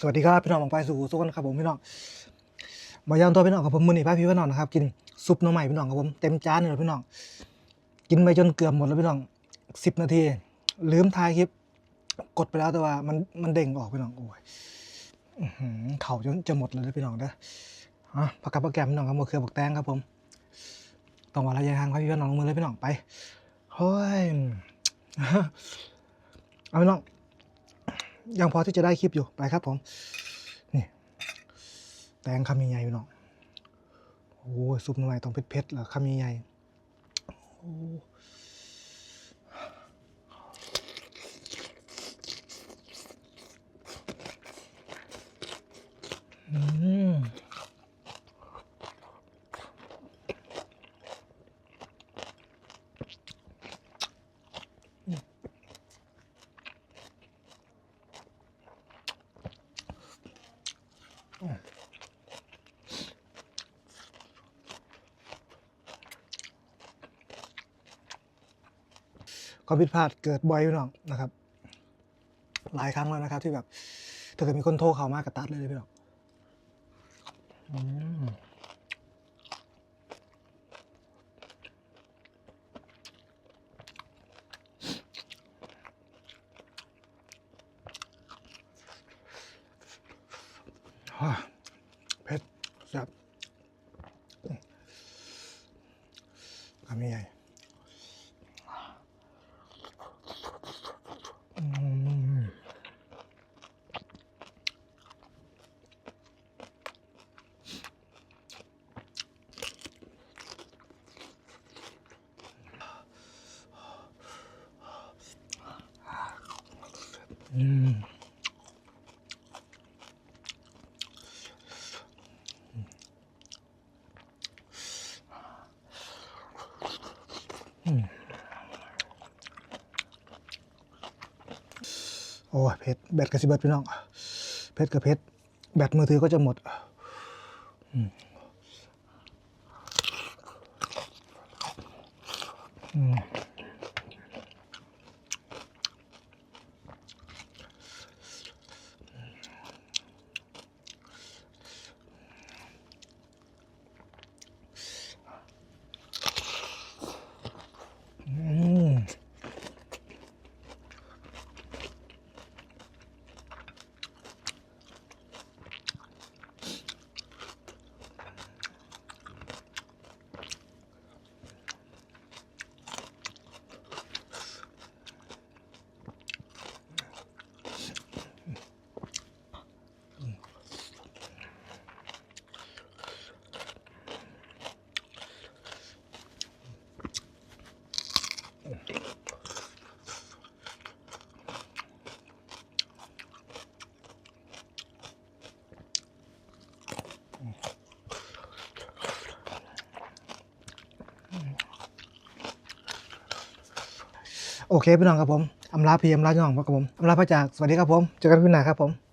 สวัสดีครับพี่น้องของไปสู่สุกันครับผมพี่น้องบายามตัวพี่น้องกับผมมือหนี่พาพี่พี่น้องนะครับกินซุปหน่อไม้พี่น้องครับผมเต็มจานเลยพี่น้อง กินไปจนเกือบหมดแล้วพี่น้องสิบนาทีลืมถ่ายคลิป กดไปแล้วแต่ว่ามันมันเด้งออกพี่น้องโอ้ยเข่าจนจะหมดเลยนะพี่น้องเด้ออะผักกับผักแกมพี่น้องครับมะเขือบักแตงครับผมต้องว่าระยะห่างพาพี่พี่น้องลงมือเลยพี่น้องไปเฮ้ยเอาพี่น้อง ยังพอที่จะได้คลิปอยู่ไปครับผมนี่แตงคำใหญ่ๆอยู่เนาะโอ้ยซุปหน่อยต้องเผ็ดๆเหรอคำใหญ่ๆโอ้อืม ความผิดพลาดเกิดบ่อยพี่น้องนะครับ หลายครั้งแล้วนะครับ ที่แบบถ้าเกิดมีคนโทรเข้ามากระตัดเลยพี่น้องอืมเผ็ดแซ่บคำใหญ่ โอ้เพชรแบตกระสิบเบิดพี่น้อง เพชรกับเพชรแบตมือถือก็จะหมด อืม โอเคพี่น้องครับผมอำลาพี่อำลาพี่น้องครับผมอำลาพระจากสวัสดีครับผมเจอกันพี่หนาครับผม